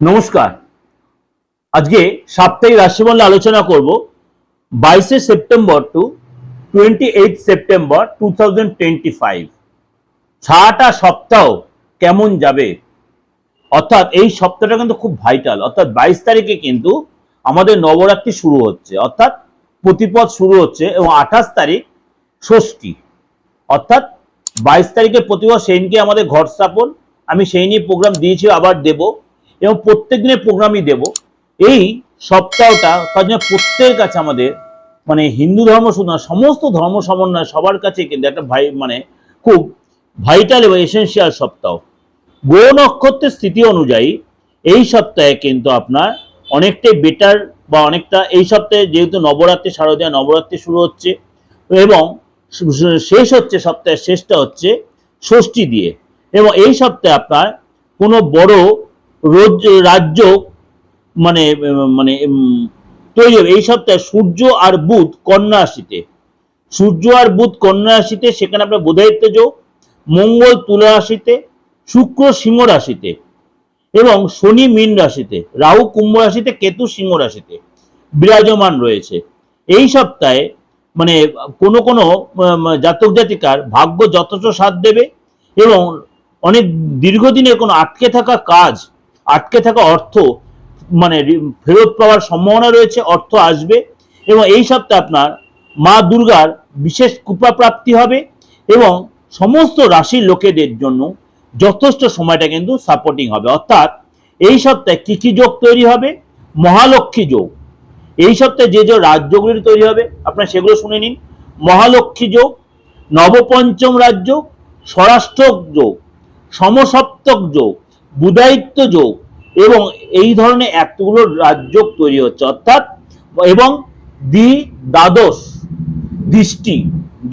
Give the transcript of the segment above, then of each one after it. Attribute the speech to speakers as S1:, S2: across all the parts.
S1: নমস্কার। আজকে সাপ্তাহিক রাশিমণ্ডলে আলোচনা করব বাইশে September two twenty eight September two thousand twenty five সারাটা সপ্তাহ কেমন যাবে? অর্থাৎ এই সপ্তাহটা কিন্তু খুব ভাইটাল অর্থাৎ বাইশ তারিখে কিন্তু আমাদের নবরাত্রি শুরু হচ্ছে। অর্থাৎ প্রতিপদ শুরু হচ্ছে এবং আঠাশ তারিখ ষষ্ঠী। অর্থাৎ বাইশ তারিখে প্রতিপদ সেইদিনকে আমাদের ঘর স্থাপন। আমি সেই নিয়ে প্রোগ্রাম দিয়েছি, আবার দেব। এবং প্রত্যেক দিনের প্রোগ্রামই দেব। এই সপ্তাহটা তার জন্য প্রত্যেকের কাছে আমাদের মানে হিন্দু ধর্ম শুধু না, সমস্ত ধর্ম সমন্বয় সবার কাছে কিন্তু একটা ভাই মানে খুব ভাইটাল এবং এসেন্সিয়াল সপ্তাহ। গ্রহ নক্ষত্রের স্থিতি অনুযায়ী এই সপ্তাহে কিন্তু আপনার অনেকটাই বেটার বা অনেকটা এই সপ্তাহে যেহেতু নবরাত্রি, শারদীয় নবরাত্রি শুরু হচ্ছে এবং শেষ হচ্ছে, সপ্তাহের শেষটা হচ্ছে ষষ্ঠী দিয়ে। এবং এই সপ্তাহে আপনার কোনো বড় রাজ্য মানে মানে তৈরি হবে। এই সপ্তাহে সূর্য আর বুধ কন্যা রাশিতে। সূর্য আর বুধ কন্যা রাশিতে, সেখানে আপনার বোধায়িত্ব মঙ্গল তুলা রাশিতে, শুক্র সিংহ রাশিতে এবং শনি মীন রাশিতে, রাহু কুম্ভ রাশিতে, কেতু সিংহ রাশিতে বিরাজমান রয়েছে। এই সপ্তাহে মানে কোনো কোনো জাতক জাতিকার ভাগ্য যথেষ্ট সাথ দেবে এবং অনেক দীর্ঘদিনের কোনো আটকে থাকা কাজ আটকে থাকা অর্থ মানে ফেরত পাওয়ার সম্ভাবনা রয়েছে, অর্থ আসবে। এবং এই সপ্তাহে আপনার মা দুর্গার বিশেষ কৃপা প্রাপ্তি হবে এবং সমস্ত রাশির লোকেদের জন্য যথেষ্ট সময়টা কিন্তু সাপোর্টিং হবে। অর্থাৎ এই সপ্তাহে কী কী যোগ তৈরি হবে? মহালক্ষ্মী যোগ। এই সপ্তাহে যে যে রাজ্যগুলি তৈরি হবে, আপনারা সেগুলো শুনে নিন। মহালক্ষ্মী যোগ, নবপঞ্চম রাজ্য স্বরাষ্ট্র যোগ, সমসপ্তক যোগ বুধায়িত্ব যোগ এবং এই ধরনের এতগুলো রাজ্য তৈরি হচ্ছে, অর্থাৎ এবং দ্বি দ্বাদশ দৃষ্টি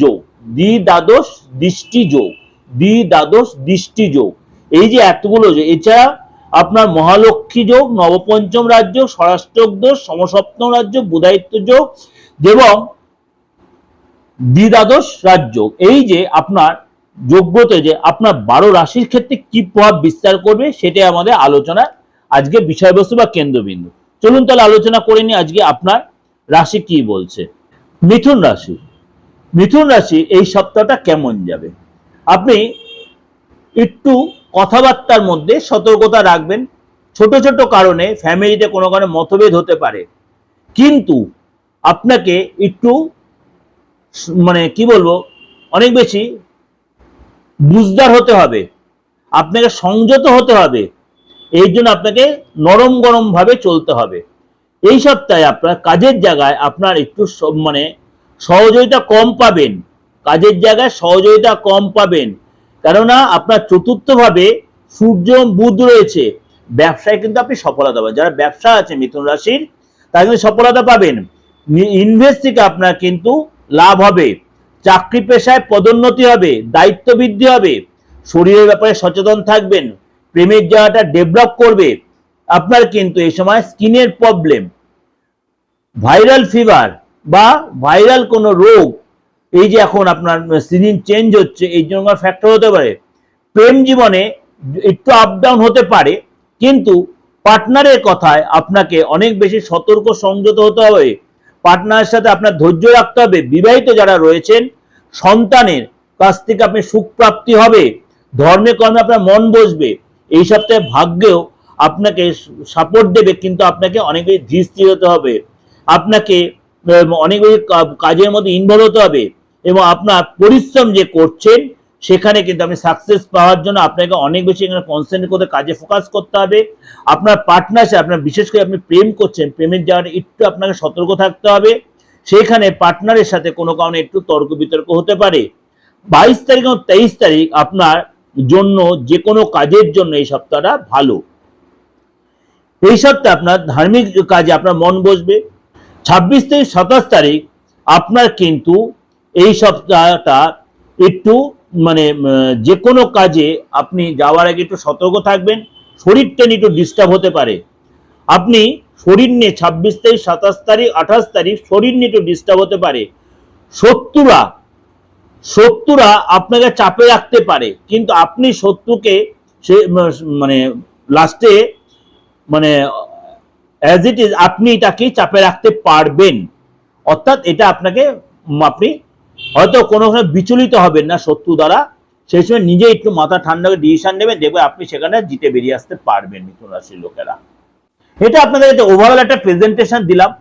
S1: যোগ দ্বি দ্বাদশ দৃষ্টি যোগ দ্বি দ্বাদশ দৃষ্টি যোগ। এই যে এতগুলো যোগ, এছাড়া আপনার মহালক্ষ্মী যোগ, নবপঞ্চম রাজ্য স্বরাষ্ট্রক দোষ সমসপ্তম রাজ্য বুধায়িত্ব যোগ এবং দ্বিদ্বাদশ রাজ্য। এই যে আপনার যোগ্যতে যে আপনার বারো রাশির ক্ষেত্রে কি প্রভাব বিস্তার করবে সেটাই আমাদের আলোচনা আজকে বিষয়বস্তু বা কেন্দ্রবিন্দু। চলুন তাহলে আলোচনা করে নিই আজকে আপনার রাশি কি বলছে। মিথুন রাশি। মিথুন রাশি এই সপ্তাহটা কেমন যাবে? আপনি একটু কথাবার্তার মধ্যে সতর্কতা রাখবেন। ছোট ছোট কারণে ফ্যামিলিতে কোনো কারণে মতভেদ হতে পারে। কিন্তু আপনাকে একটু মানে কি বলব? অনেক বেশি বুঝদার হতে হবে, আপনাকে সংযত হতে হবে, এই জন্য আপনাকে নরম গরম ভাবে চলতে হবে। এই সপ্তাহে আপনার কাজের জায়গায় আপনার একটু মানে সহযোগিতা কম পাবেন, কাজের জায়গায় সহযোগিতা কম পাবেন। কেননা আপনার চতুর্থভাবে সূর্য বুধ রয়েছে, ব্যবসায় কিন্তু আপনি সফলতা পাবেন। যারা ব্যবসা আছে মিথুন রাশির, তারা কিন্তু সফলতা পাবেন। ইনভেস্ট থেকে আপনার কিন্তু লাভ হবে। চাকরি পেশায় পদোন্নতি হবে, দায়িত্ব বৃদ্ধি হবে। শরীরের ব্যাপারে সচেতন থাকবেন, প্রেমের জায়গাটা ডেভেলপ করবে। আপনার কিন্তু এই সময় স্কিনের প্রবলেম ভাইরাল ফিভার বা ভাইরাল কোনো রোগ, এই যে এখন আপনার সিজন চেঞ্জ হচ্ছে, এই জন্য ফ্যাক্টর হতে পারে। প্রেম জীবনে একটু আপ ডাউন হতে পারে, কিন্তু পার্টনারের কথায় আপনাকে অনেক বেশি সতর্ক সংযত হতে হবে। পার্টনারের সাথে আপনার ধৈর্য রাখতে হবে। বিবাহিত যারা রয়েছেন, সন্তানের কাছ থেকে আপনি সুখ প্রাপ্তি হবে। ধর্মে কর্মে আপনার মন বসবে। এই সপ্তাহে ভাগ্যেও আপনাকে সাপোর্ট দেবে, কিন্তু আপনাকে অনেক বেশি ধীর হতে হবে। আপনাকে অনেক বেশি কাজের মধ্যে ইনভলভ হতে হবে এবং আপনার পরিশ্রম যে করছেন সেখানে কিন্তু আপনি সাকসেস পাওয়ার জন্য আপনাকে অনেক বেশি এখানে কনসেন্ট্রেট করতে কাজে ফোকাস করতে হবে। আপনার পার্টনার আপনার বিশেষ করে আপনি প্রেম করছেন, প্রেমের জায়গাটা একটু আপনাকে সতর্ক থাকতে হবে। সেখানে পার্টনারের সাথে কোনো কারণে একটু তর্ক বিতর্ক হতে পারে। বাইশ তারিখ এবং তেইশ তারিখ আপনার জন্য যে কোনো কাজের জন্য এই সপ্তাহটা ভালো। এই সপ্তাহে আপনার ধার্মিক কাজে আপনার মন বসবে। ছাব্বিশ থেকে সাতাশ তারিখ আপনার কিন্তু এই সপ্তাহটা একটু মানে যে কোনো কাজে আপনি যাওয়ার আগে একটু সতর্ক থাকবেন, শরীরটা নিয়ে একটু ডিস্টার্ব হতে পারে। আপনি শরীর নিয়ে ছাব্বিশ তারিখ, সাতাশ তারিখ, আঠাশ তারিখ শরীর নিয়ে একটু ডিস্টার্ব হতে পারে। শত্রুরা শত্রুরা আপনাকে চাপে রাখতে পারে, কিন্তু আপনি শত্রুকে সে মানে লাস্টে মানে অ্যাজ ইট ইজ আপনি এটাকে চাপে রাখতে পারবেন। অর্থাৎ এটা আপনাকে আপনি হয়তো কোনো সময় বিচলিত হবেন না শত্রু দ্বারা। সেই সময় নিজে একটু মাথা ঠান্ডা করে ডিসিশন নেবেন দেখবে আপনি সেখানে জিতে বেরিয়ে আসতে পারবেন মিথুন রাশির লোকেরা। এটা আপনাদের একটা ওভারঅল একটা প্রেজেন্টেশন দিলাম।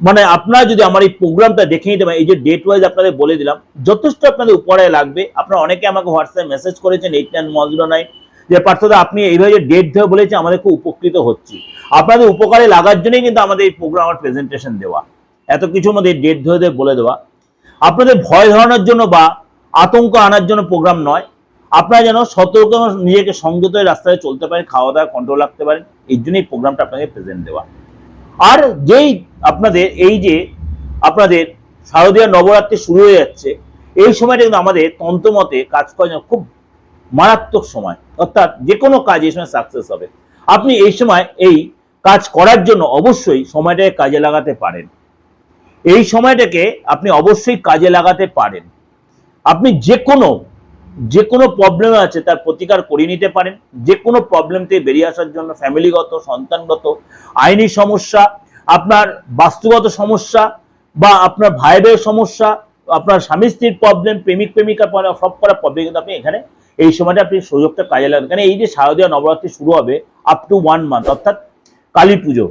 S1: মানে আপনারা যদি আমার এই প্রোগ্রামটা দেখে নিতে পারেন, এই যে ডেট ওয়াইজ আপনাদের বলে দিলাম, যথেষ্ট আপনাদের উপরে লাগবে। আপনারা অনেকে আমাকে হোয়াটসঅ্যাপে মেসেজ করেছেন eight nine one zero nine যে, পার্থদা, আপনি এইভাবে যে ডেট ধরে বলেছে আমাদের খুব উপকৃত হচ্ছি। আপনাদের উপকারে লাগার জন্যই কিন্তু আমাদের এই প্রোগ্রাম আমার প্রেজেন্টেশন দেওয়া। এত কিছু আমাদের ডেট ধরে বলে দেওয়া। আপনাদের ভয় ধরানোর জন্য বা আতঙ্ক আনার জন্য প্রোগ্রাম নয়। আপনারা যেন সতর্ক নিজেকে সংযত রাস্তায় চলতে পারেন, খাওয়া দাওয়া কন্ট্রোল রাখতে পারেন এই জন্যই প্রোগ্রামটা আপনাকে প্রেজেন্ট দেওয়া। আর যেই আপনাদের, এই যে আপনাদের শারদীয় নবরাত্রি শুরু হয়ে যাচ্ছে, এই সময়টা কিন্তু আমাদের তন্ত্রমতে কাজ করার জন্য খুব মারাত্মক সময়। অর্থাৎ যে কোনো কাজ এই সময় সাকসেস হবে। আপনি এই সময় এই কাজ করার জন্য অবশ্যই সময়টাকে কাজে লাগাতে পারেন। এই সময়টাকে আপনি অবশ্যই কাজে লাগাতে পারেন। আপনি যে কোনো যে কোনো প্রবলেম আছে তার প্রতিকার করিয়ে নিতে পারেন। যে কোনো প্রবলেম থেকে বেরিয়ে আসার জন্য ফ্যামিলিগত সন্তানগত, আইনি সমস্যা, আপনার বাস্তুগত সমস্যা বা আপনার ভাই ভাইয়ের সমস্যা, আপনার স্বামী স্ত্রীর প্রবলেম প্রেমিক, প্রেমিকা পরে সব করা প্রবলেম কিন্তু আপনি এখানে এই সময়টা আপনি সুযোগটা কাজে লাগান কারণ এই যে শারদীয় নবরাত্রি শুরু হবে আপ টু ওয়ান মান্থ অর্থাৎ কালী পুজো,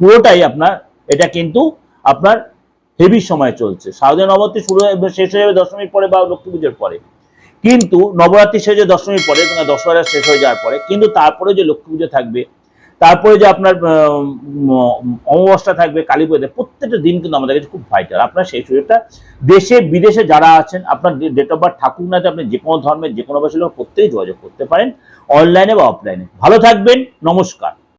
S1: পুরোটাই আপনার, এটা কিন্তু আপনার হেভি সময় চলছে। শারদীয় নবরাত্রি শুরু হয়ে শেষ হয়ে যাবে দশমীর পরে বা লক্ষ্মী পুজোর পরে। কিন্তু নবরাত্রি শেষে দশমীর পরে দশহরা শেষ হয়ে যাওয়ার পরে, কিন্তু তারপরে যে লক্ষ্মী পুজো থাকবে, তারপরে যে আপনার অমাবস্যা থাকবে, কালী পুজোতে প্রত্যেকটা দিন কিন্তু আমাদের কাছে খুব ভাইটাল আপনার সেই সুযোগটা দেশে, বিদেশে যারা আছেন, আপনার ডেট অফ বার্থ থাকুক না আপনি যে কোনো ধর্মের, যে কোনো ভাষার প্রত্যেকেই যোগাযোগ করতে পারেন অনলাইনে বা অফলাইনে ভালো থাকবেন, নমস্কার।